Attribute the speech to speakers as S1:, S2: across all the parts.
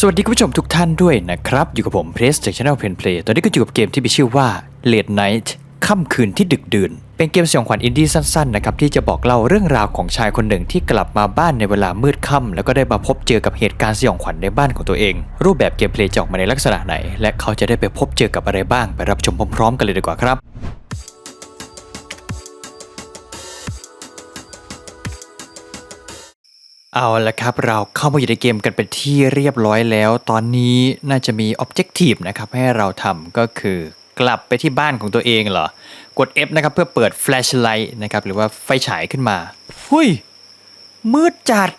S1: สวัสดีคุณผู้ชมทุกท่านด้วยนะครับ อยู่กับผมเพรสจากช anel Pen Play ตอนนี้ก็อยู่กับเกมที่มีชื่อว่า Late Night ค่ำคืนที่ดึกดื่น เป็นเกมสยองขวัญอินดี้สั้นๆนะครับที่จะบอกเล่าเรื่องราวของชายคนหนึ่งที่กลับมาบ้านในเวลามืดค่ำแล้วก็ได้มาพบเจอกับเหตุการณ์สยองขวัญในบ้านของตัวเอง รูปแบบเกมเพลย์จะออกมาในลักษณะไหน และเขาจะได้ไปพบเจอกับอะไรบ้างไปรับชมพร้อมๆ กันเลยดีกว่าครับ เอาละครับเราเข้ามาอยู่ในเกมกันเป็นที่เรียบร้อยแล้ว ตอนนี้น่าจะมี Objective นะครับให้เราทำก็คือกลับไปที่บ้านของตัวเองเหรอ กด F นะครับเพื่อเปิด Flashlight นะครับหรือว่าไฟฉายขึ้นมา หุยมืดจัด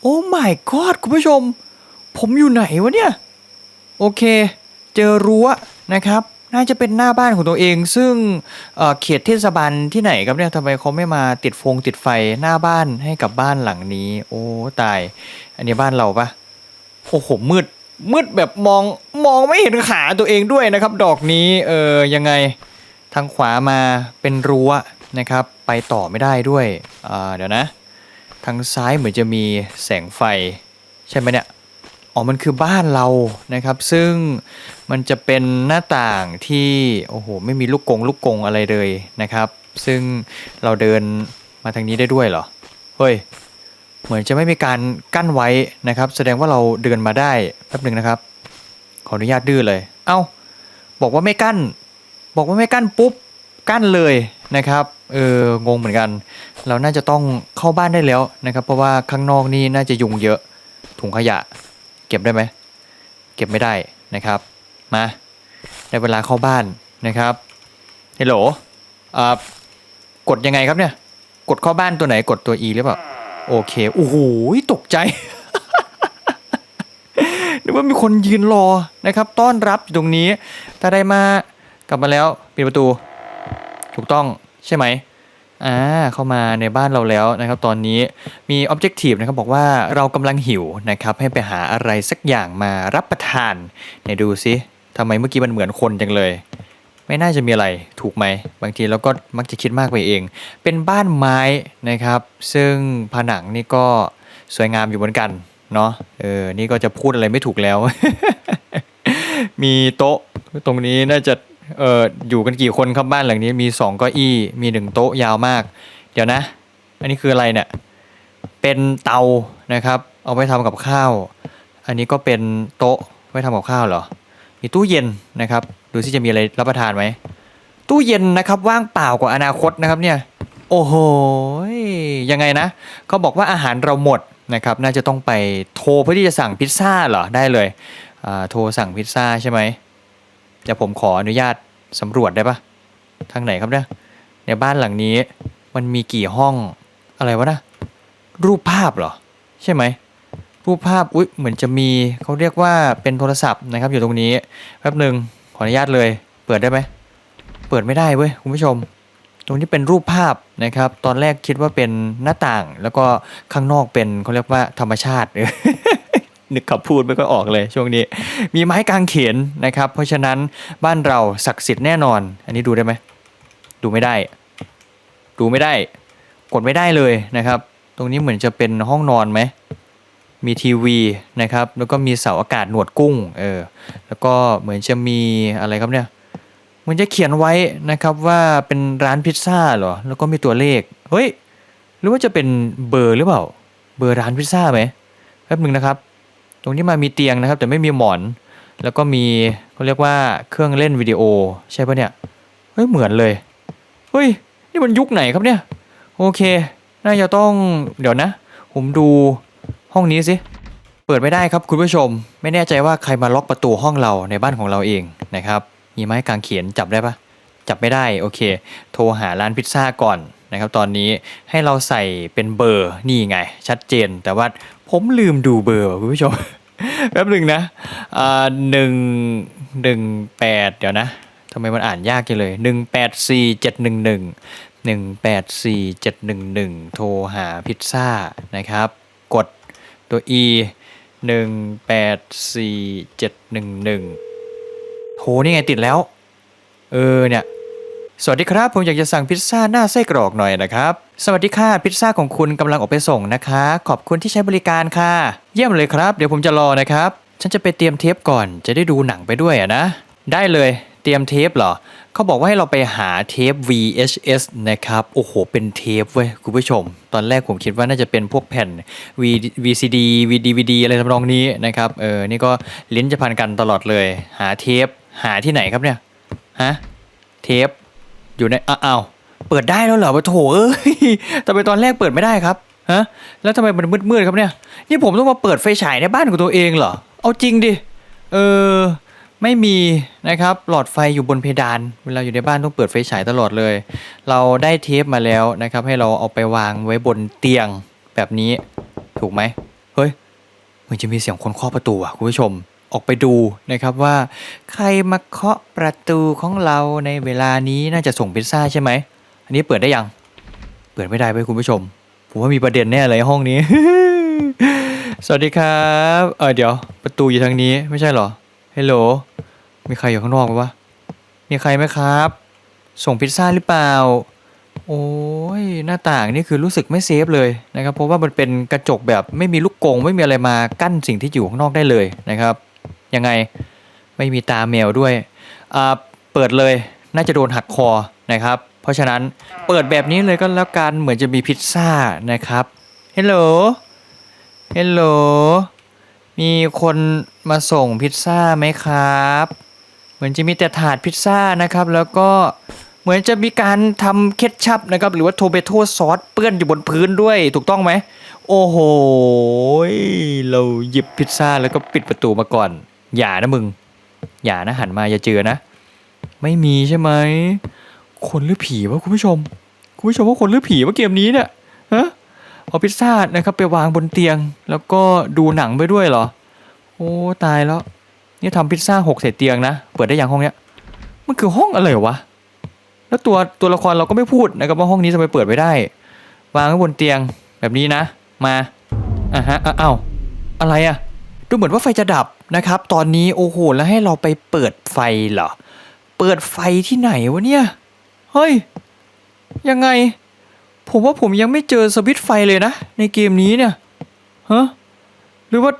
S1: โอ้ my god คุณผู้ชม ผมอยู่ไหนวะเนี่ย โอเค เจอรั้วนะครับ น่าจะเป็นหน้าบ้านของตัวเอง ซึ่งเอ่อเขตเทศบาลที่ไหนครับเนี่ยทำไมเขาไม่มาติดฟงติดไฟหน้าบ้านให้กับบ้านหลังนี้ โอ้ตาย อันนี้บ้านเราปะโอ้โหมืดมืดแบบมองมองไม่เห็นขาตัวเองด้วยนะครับ ดอกนี้เออยังไงทางขวามาเป็นรั้วนะครับ ไปต่อไม่ได้ด้วยอ่าเดี๋ยวนะ ทางซ้ายเหมือนจะมีแสงไฟ ใช่ไหมเนี่ยอ๋อมันคือบ้านเรานะครับ ซึ่ง มันจะเป็นหน้าต่างที่โอ้โหไม่มีลูกกงลูกกงอะไรเลยนะครับ ซึ่งเราเดินมาทางนี้ได้ด้วยเหรอเฮ้ยเหมือนจะไม่มีการกั้นไว้นะครับ แสดงว่าเราเดินมาได้แป๊บหนึ่งนะครับ ขออนุญาตดื้อเลย เอ้า บอกว่าไม่กั้น บอกว่าไม่กั้นปุ๊บกั้นเลยนะครับเอองงเหมือนกัน เราน่าจะต้องเข้าบ้านได้แล้วนะครับ เพราะว่าข้างนอกนี่น่าจะยุงเยอะถุงขยะ เก็บได้ไหมเก็บไม่ได้นะครับ มาได้เวลาเข้าบ้านนะครับเฮลโหลอ่ากดยังไงครับเนี่ย กดเข้าบ้านตัวไหนกดตัว E หรือเปล่าโอเคโอ้โหตกใจนึกว่ามีคนยืนรอนะครับ ต้อนรับอยู่ตรงนี้ ถ้าได้มากลับมาแล้วปิดประตู ถูกต้องใช่ไหมอ่าเข้ามาในบ้านเราแล้วนะครับ ตอนนี้มี Objective นะครับบอกว่าเรากำลังหิวนะครับ ให้ไปหาอะไรสักอย่างมารับประทานไหนดูซิ ทำไมเมื่อกี้มันเหมือนคนจังเลย ไม่น่าจะมีอะไรถูกไหม บางทีเราก็มักจะคิดมากไปเอง เป็นบ้านไม้นะครับ ซึ่งผนังนี่ก็สวยงามอยู่เหมือนกันเนาะเออนี่ก็จะพูดอะไรไม่ถูกแล้ว มีโต๊ะตรงนี้น่าจะเอออยู่กันกี่คนครับบ้านหลังนี้มีสองเก้าอี้มีหนึ่งโต๊ะยาวมาก เดี๋ยวนะ อันนี้คืออะไรเนี่ยเป็นเตานะครับ เอาไว้ทำกับข้าว อันนี้ก็เป็นโต๊ะไว้ทำกับข้าวเหรอ มีตู้เย็นนะครับดูสิจะมีอะไรรับประทานไหมตู้เย็นนะครับว่างเปล่ากว่าอนาคตนะครับเนี่ยโอ้โหยยังไงนะเขาบอกว่าอาหารเราหมดนะครับน่าจะต้องไปโทรเพื่อที่จะสั่งพิซซ่าเหรอได้เลยอ่าโทรสั่งพิซซ่าใช่ไหมเดี๋ยวผมขออนุญาตสำรวจได้ปะทางไหนครับเนี่ยในบ้านหลังนี้มันมีกี่ห้องอะไรวะนะรูปภาพเหรอ ใช่ไหม รูปภาพอุ๊ยเหมือนจะมีเขาเรียกว่าเป็นโทรศัพท์นะครับ อยู่ตรงนี้แป๊บหนึ่งขออนุญาตเลย เปิดได้ไหมเปิดไม่ได้เว้ยคุณผู้ชม ตรงนี้เป็นรูปภาพนะครับ ตอนแรกคิดว่าเป็นหน้าต่าง แล้วก็ข้างนอกเป็นเขาเรียกว่าธรรมชาตินึกขับพูดไม่ค่อยออกเลยช่วงนี้ มีไม้กางเขนนะครับ เพราะฉะนั้นบ้านเราศักดิ์สิทธิ์แน่นอน อันนี้ดูได้ไหมดูไม่ได้ ดูไม่ได้ กดไม่ได้เลยนะครับ ตรงนี้เหมือนจะเป็นห้องนอนไหม มีทีวีนะครับ แล้วก็มีเสาอากาศหนวดกุ้งเออแล้วก็เหมือนจะมีอะไรครับเนี่ยเหมันจะเขียนไว้นะครับว่าเป็นร้านพิซซ่าเหรอ แล้วก็มีตัวเลข เฮ้ย หรือว่าจะเป็นเบอร์หรือเปล่า เบอร์ร้านพิซซ่าไหมแป๊บหนึ่งนะครับ ตรงนี้มามีเตียงนะครับ แต่ไม่มีหมอน แล้วก็มีเขาเรียกว่าเครื่องเล่นวิดีโอใช่ปะเนี่ย เฮ้ย เหมือนเลย เฮ้ย นี่มันยุคไหนครับเนี่ย โอเค น่าจะต้อง เดี๋ยวนะ ผมดู ห้องนี้สิ เปิดไม่ได้ครับคุณผู้ชม ไม่แน่ใจว่าใครมาล็อกประตูห้องเราในบ้านของเราเองนะครับ มีไม้กางเขนจับได้ปะจับไม่ได้โอเค โทรหาร้านพิซซ่าก่อนนะครับ ตอนนี้ให้เราใส่เป็นเบอร์นี่ไง ชัดเจน แต่ว่าผมลืมดูเบอร์คุณผู้ชมแป๊บหนึ่งนะอ่าหนึ่งหนึ่งแปดเดี๋ยวนะทำไมมันอ่านยากจังเลยหนึ่งแปดสี่เจ็ดหนึ่งหนึ่งหนึ่งแปดสี่เจ็ดหนึ่งหนึ่งโทรหาพิซซ่านะครับ กด ตัว e หนึ่งแปดสี่เจ็ดหนึ่งหนึ่งโทรนี่ไงติดแล้ว เออเนี่ย สวัสดีครับ ผมอยากจะสั่งพิซซ่าหน้าไส้กรอกหน่อยนะครับ สวัสดีค่ะ พิซซ่าของคุณกำลังออกไปส่งนะคะ ขอบคุณที่ใช้บริการค่ะ เยี่ยมเลยครับ เดี๋ยวผมจะรอนะครับ ฉันจะไปเตรียมเทปก่อน จะได้ดูหนังไปด้วยอะนะ ได้เลย เตรียมเทปเหรอเขาบอกว่าให้เราไปหาเทป VHS นะครับโอ้โหเป็นเทปเว้ยคุณผู้ชม ตอนแรกผมคิดว่าน่าจะเป็นพวกแผ่น V VCD VDVD อะไรทำนองนี้นะครับเออนี่ก็ลิ้นจะพันกันตลอดเลย หาเทปหาที่ไหนครับเนี่ยฮะเทปอยู่ในอ้าอ้าวเปิดได้แล้วเหรอวะโถเอ้ยทำไมตอนแรกเปิดไม่ได้ครับฮะแล้วทำไมมันมืดๆครับเนี่ยนี่ผมต้องมาเปิดไฟฉายในบ้านของตัวเองเหรอเอาจริงดิเออ ไม่มีนะครับหลอดไฟอยู่บนเพดาน เวลาอยู่ในบ้านต้องเปิดไฟฉายตลอดเลย เราได้เทปมาแล้วนะครับ ให้เราเอาไปวางไว้บนเตียงแบบนี้ถูกไหมเฮ้ยเหมือนจะมีเสียงคนเคาะประตูอะคุณผู้ชมออกไปดูนะครับว่า ใครมาเคาะประตูของเราในเวลานี้น่าจะส่งพิซซ่าใช่ไหมอันนี้เปิดได้ยัง เปิดไม่ได้ไปคุณผู้ชม ผมว่ามีประเด็นแน่เลยห้องนี้ สวัสดีครับ เออเดี๋ยว ประตูอยู่ทางนี้ไม่ใช่เหรอฮัลโหล มีใครอยู่ข้างนอกไหมวะ มีใครไหมครับ ส่งพิซซ่าหรือเปล่า โอ้ยหน้าต่างนี่คือรู้สึกไม่เซฟเลยนะครับ เพราะว่ามันเป็นกระจกแบบไม่มีลูกกรงไม่มีอะไรมากั้นสิ่งที่อยู่ข้างนอกได้เลยนะครับ ยังไงไม่มีตาแมวด้วยอ่าเปิดเลยน่าจะโดนหักคอนะครับ เพราะฉะนั้นเปิดแบบนี้เลยก็แล้วกันเหมือนจะมีพิซซ่านะครับเฮลโหลเฮลโหลมีคนมาส่งพิซซ่าไหมครับ มือนจะมีแต่ถาดพิซซ่านะครับ แล้วก็เหมือนจะมีการทำเคชัพนะครับ หรือว่าโทเบโตซอสเปื้อนอยู่บนพื้นด้วยถูกต้องไหม โอ้โห เราหยิบพิซซ่าแล้วก็ปิดประตูมาก่อน อย่านะมึง อย่านะหันมาอย่าเจอนะ ไม่มีใช่ไหม คนหรือผีวะคุณผู้ชม คุณผู้ชมว่าคนหรือผีวะเกมนี้เนี่ยฮะเอาพิซซ่านะครับไปวางบนเตียง แล้วก็ดูหนังไปด้วยเหรอ โอ้ตายแล้ว นี่ทำพิซซ่าหกเศษเตียงนะ เปิดได้ยังห้องเนี้ย มันคือห้องอะไรวะ แล้วตัวตัวละครเราก็ไม่พูดนะครับว่าห้องนี้ทำไมเปิดไม่ได้ วางไว้บนเตียงแบบนี้นะ มาอะฮะอ้าวอะไรอะดูเหมือนว่าไฟจะดับนะครับ ตอนนี้โอ้โหแล้วให้เราไปเปิดไฟเหรอ เปิดไฟที่ไหนวะเนี่ย เฮ้ย ยังไง ผมว่าผมยังไม่เจอสวิตช์ไฟเลยนะ ในเกมนี้เนี่ยฮะหรือว่า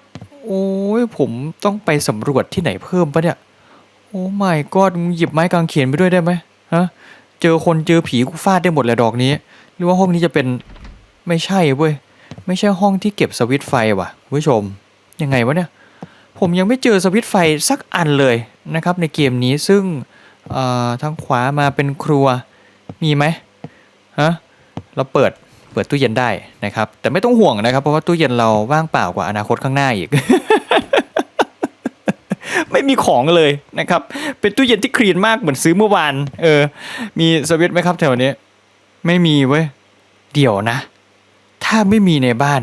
S1: โอ้ยผมต้องไปสำรวจที่ไหนเพิ่มปะเนี่ย โอ้ไม่ก็หยิบไม้กางเขนไปด้วยได้ไหมฮะ เจอคนเจอผีกูฟาดได้หมดเลยดอกนี้ หรือว่าห้องนี้จะเป็นไม่ใช่เว้ย ไม่ใช่ห้องที่เก็บสวิตไฟว่ะคุณผู้ชม ยังไงวะเนี่ย ผมยังไม่เจอสวิตไฟสักอันเลยนะครับ ในเกมนี้ซึ่งทางขวามาเป็นครัวมีไหมฮะเราเปิด เปิดตู้เย็นได้นะครับ แต่ไม่ต้องห่วงนะครับ เพราะว่าตู้เย็นเราว่างเปล่ากว่าอนาคตข้างหน้าอีก ไม่มีของเลยนะครับ เป็นตู้เย็นที่คลีนมากเหมือนซื้อเมื่อวาน เออ มีสวิตไหมครับแถวนี้ ไม่มีเว้ย เดี๋ยวนะ ถ้าไม่มีในบ้าน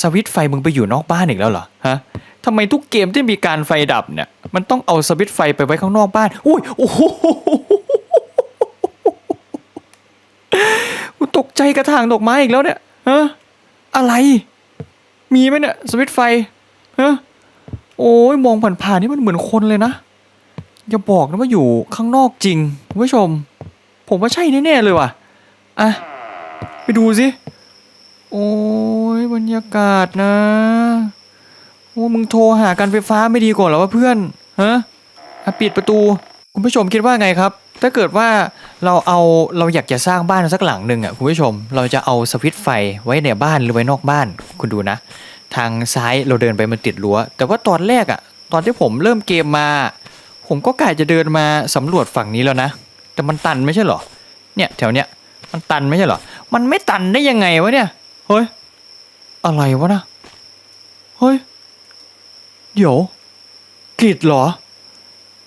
S1: สวิตไฟมึงไปอยู่นอกบ้านอีกแล้วเหรอฮะทำไมทุกเกมที่มีการไฟดับเนี่ย มันต้องเอาสวิตไฟไปไว้ข้างนอกบ้าน อุ้ยโอ้โห กูตก ใจกระถางดอกไม้อีกแล้วเนี่ยฮะอะไร มีไหมเนี่ยสวิตไฟฮะโอ้ยมองผ่านๆนี่มันเหมือนคนเลยนะอย่าบอกนะว่าอยู่ข้างนอกจริงคุณผู้ชม ผมว่าใช่แน่ๆเลยว่ะอะไปดูสิโอ้ยบรรยากาศนะโอ้มึงโทรหาการไฟฟ้าไม่ดีกว่าเหรอวะเพื่อนฮะปิดประตู คุณผู้ชมคิดว่าไงครับ ถ้าเกิดว่า เราเอาเราอยากจะสร้างบ้านสักหลังหนึ่งอะคุณผู้ชม เราจะเอาสวิตไฟไว้ในบ้านหรือไว้นอกบ้าน คุณดูนะ ทางซ้ายเราเดินไปมันติดรั้ว แต่ว่าตอนแรกอะ ตอนที่ผมเริ่มเกมมา ผมก็กะจะเดินมาสำรวจฝั่งนี้แล้วนะ แต่มันตันไม่ใช่หรอ เนี่ยแถวเนี้ยมันตันไม่ใช่หรอ มันไม่ตันได้ยังไงวะเนี่ย เฮ้ย อะไรวะนะ เฮ้ย เดี๋ยวกิดเหรอ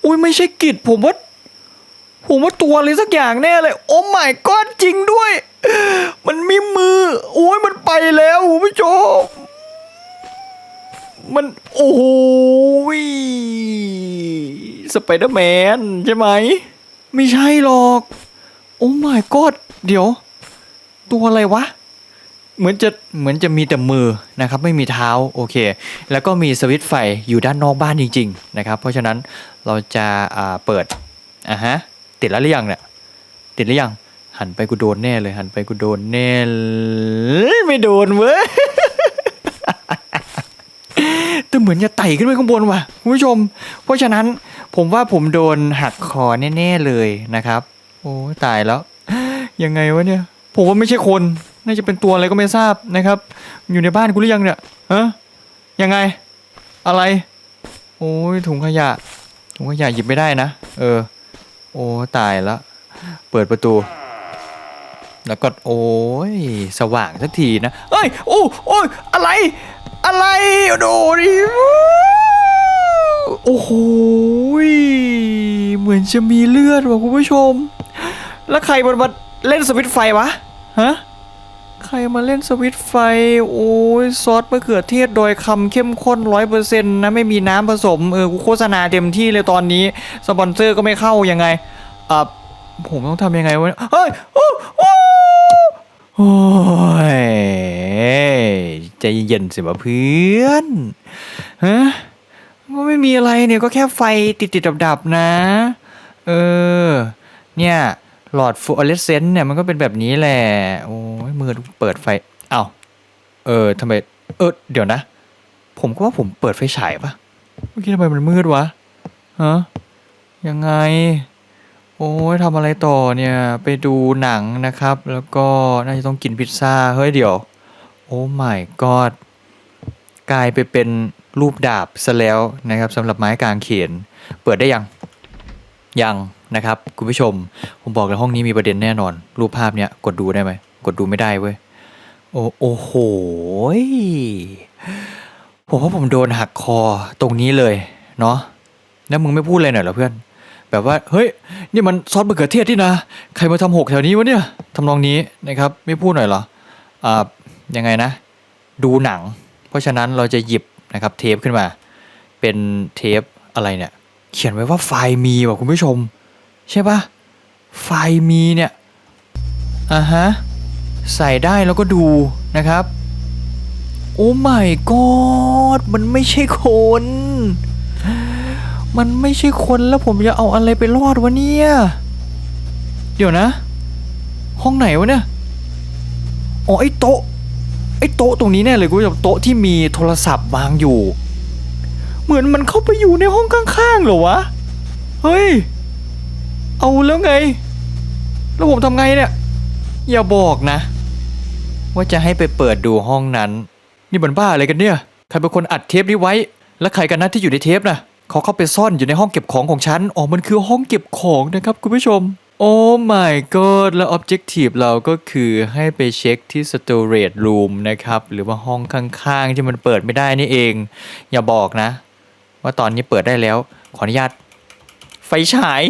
S1: อุ้ยไม่ใช่กิดผมว่า ผมว่าตัวอะไรสักอย่างแน่เลย โอ้ไม่ก้อนจริงด้วย มันมีมือ โอ้ยมันไปแล้วคุณผู้ชมมัน โอ้โหสไปเดอร์แมนใช่ไหม ไม่ใช่หรอก โอ้ my god เดี๋ยว ตัวอะไรวะเหมือนจะเหมือนจะมีแต่มือนะครับไม่มีเท้าโอเค แล้วก็มีสวิตช์ไฟอยู่ด้านนอกบ้านจริง ๆ นะครับ เพราะฉะนั้นเราจะาเปิดอะฮะ ติดแล้วหรือยังเนี่ย ติดหรือยัง หันไปกูโดนแน่เลย หันไปกูโดนแน่ไม่โดนเว้ยแต่เหมือนจะไต่ขึ้นไปข้างบนว่ะคุณผู้ชม เพราะฉะนั้นผมว่าผมโดนหักคอแน่ๆเลยนะครับ โอ้ตายแล้ว ยังไงวะเนี่ย ผมว่าไม่ใช่คน น่าจะเป็นตัวอะไรก็ไม่ทราบนะครับ อยู่ในบ้านกูหรือยังเนี่ยฮะยังไง อะไร โอ้ยถุงขยะถุงขยะหยิบไม่ได้นะ เออ อ้ตายแล้วเปิดประตู แล้วก็โอ้ยสว่างสักทีนะ เอ้ยโอ้โอ้ยอะไร อะไรโดดิโอ้โหเหมือนจะมีเลือดว่ะคุณผู้ชม แล้วใครมันมาเล่นสวิตไฟวะฮะ ใครมาเล่นสวิตไฟ โอ้ยซอสมะเขือเทศโดยคำเข้มข้นร้อยเปอร์เซ็นต์นะ ไม่มีน้ำผสม เออ กูโฆษณาเต็มที่เลยตอนนี้ สปอนเซอร์ก็ไม่เข้ายังไงอะผมต้องทำยังไงวะเฮ้ยโอ้โอ้โอ้ยใจเย็นสิวะเพื่อนฮะก็ไม่มีอะไรเนี่ยก็แค่ไฟติดๆดับๆนะ เออ เนี่ย หลอดฟลูออเรสเซนต์เนี่ยมันก็เป็นแบบนี้แหละ โอ้ยมือเปิดไฟเอ้าเออทำไม เออ เดี๋ยวนะ ผมก็ว่าผมเปิดไฟฉายปะเมื่อกี้ทำไมมันมืดวะฮะยังไง โอ้ยทำอะไรต่อเนี่ย ไปดูหนังนะครับ แล้วก็น่าจะต้องกินพิซซ่า เฮ้ยเดี๋ยว โอ้ my god กลายไปเป็นรูปดาบซะแล้วนะครับสำหรับไม้กางเขน เปิดได้ยัง ยังนะครับคุณผู้ชม ผมบอกเลยห้องนี้มีประเด็นแน่นอน รูปภาพเนี้ยกดดูได้ไหมกดดูไม่ได้เว้ยโอ้โอ้โหผมว่าผมโดนหักคอตรงนี้เลยเนาะแล้วมึงไม่พูดเลยหน่อยเหรอเพื่อน แบบว่าเฮ้ยนี่มันซอสมะเขือเทศนี่นะใครมาทำหกแถวนี้วะเนี่ยทำนองนี้นะครับ ไม่พูดหน่อยเหรออ่ายังไงนะ ดูหนัง เพราะฉะนั้นเราจะหยิบนะครับเทปขึ้นมา เป็นเทปอะไรเนี่ย เขียนไว้ว่าไฟล์มีว่ะคุณผู้ชม ใช่ปะไฟล์มีเนี่ยอ่าฮะใส่ได้แล้วก็ดูนะครับ โอ้ my god มันไม่ใช่คน มันไม่ใช่คนแล้วผมจะเอาอะไรไปรอดวะเนี่ย เดี๋ยวนะ ห้องไหนวะเนี่ยอ๋อไอ้โต๊ะไอ้โต๊ะตรงนี้แน่เลยกูจะโต๊ะที่มีโทรศัพท์วางอยู่ เหมือนมันเข้าไปอยู่ในห้องข้างๆเหรอวะ เฮ้ย เอาแล้วไง แล้วผมทำไงเนี่ย อย่าบอกนะ ว่าจะให้ไปเปิดดูห้องนั้น นี่มันบ้าอะไรกันเนี่ย ใครเป็นคนอัดเทปนี้ไว้ และใครกันนะที่อยู่ในเทปนะเขาเข้าไปซ่อนอยู่ในห้องเก็บของของฉัน อ๋อ มันคือห้องเก็บของนะครับคุณผู้ชม โอ้ my god แล้ว objective เราก็คือให้ไปเช็คที่ storage room นะครับ หรือว่าห้องข้างๆ ที่มันเปิดไม่ได้นี่เอง อย่าบอกนะ ว่าตอนนี้เปิดได้แล้ว ขออนุญาต ไฟฉาย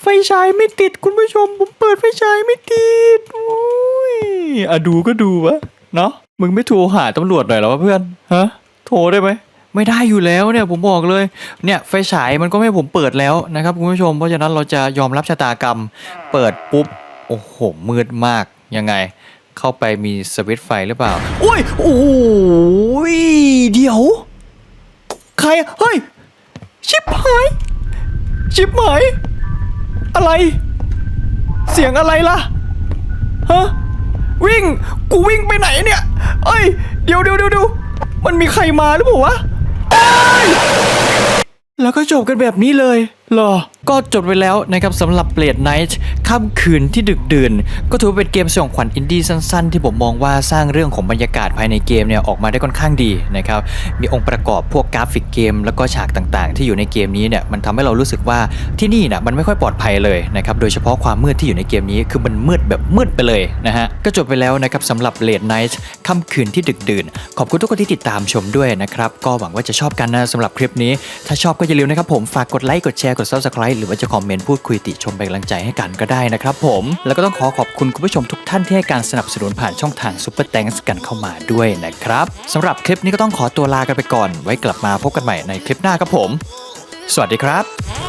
S1: ไฟฉายไม่ติดคุณผู้ชม ผมเปิดไฟฉายไม่ติดโอ้ยอะดูก็ดูวะเนาะมึงไม่โทรหาตำรวจหน่อยหรอวะเพื่อนฮะโทรได้ไหมไม่ได้อยู่แล้วเนี่ยผมบอกเลยเนี่ยไฟฉายมันก็ไม่ผมเปิดแล้วนะครับคุณผู้ชม เพราะฉะนั้นเราจะยอมรับชะตากรรม เปิดปุ๊บโอ้โหมืดมากยังไง เข้าไปมีสวิตช์ไฟหรือเปล่าโอ้ยโอ้ยเดี๋ยว ใครเฮ้ย ชิบหาย ชิบหาย อะไร เสียงอะไรล่ะ ฮะ วิ่ง กูวิ่งไปไหนเนี่ยเอ้ย เดี๋ยวเดี๋ยวเดี๋ยวเดี๋ยวมันมีใครมาหรือเปล่าวะแล้วก็จบกันแบบนี้เลยหรอก็จบไปแล้วนะครับสำหรับ Blade Night ค่ำคืนที่ดึกดื่น ก็ถือเป็นเกมสยองขวัญอินดี้สั้นๆ ที่ผมมองว่าสร้างเรื่องของบรรยากาศภายในเกมเนี่ยออกมาได้ค่อนข้างดีนะครับมีองค์ประกอบพวกกราฟิกเกม แล้วก็ฉากต่างๆ ที่อยู่ในเกมนี้เนี่ยมันทำให้เรารู้สึกว่าที่นี่น่ะมันไม่ค่อยปลอดภัยเลยนะครับโดยเฉพาะความมืดที่อยู่ในเกมนี้คือมันมืดแบบมืดไปเลยนะฮะก็จบไปแล้วนะครับสำหรับ Blade Night ค่ำคืนที่ดึกดื่น ขอบคุณทุกคนที่ติดตามชมด้วยนะครับก็หวังว่าจะชอบกันนะสำหรับคลิปนี้ ถ้าชอบก็อย่าลืมนะครับผมฝากกดไลค์กดแชร์กด subscribe หรือว่าจะคอมเมนต์พูดคุยติชมเป็นกำลังใจให้กันก็ได้นะครับผม แล้วก็ต้องขอขอบคุณคุณผู้ชมทุกท่านที่ให้การสนับสนุนผ่านช่องทางซุปเปอร์แดนซ์กันเข้ามาด้วยนะครับสำหรับคลิปนี้ก็ต้องขอตัวลากันไปก่อน ไว้กลับมาพบกันใหม่ในคลิปหน้าครับผม สวัสดีครับ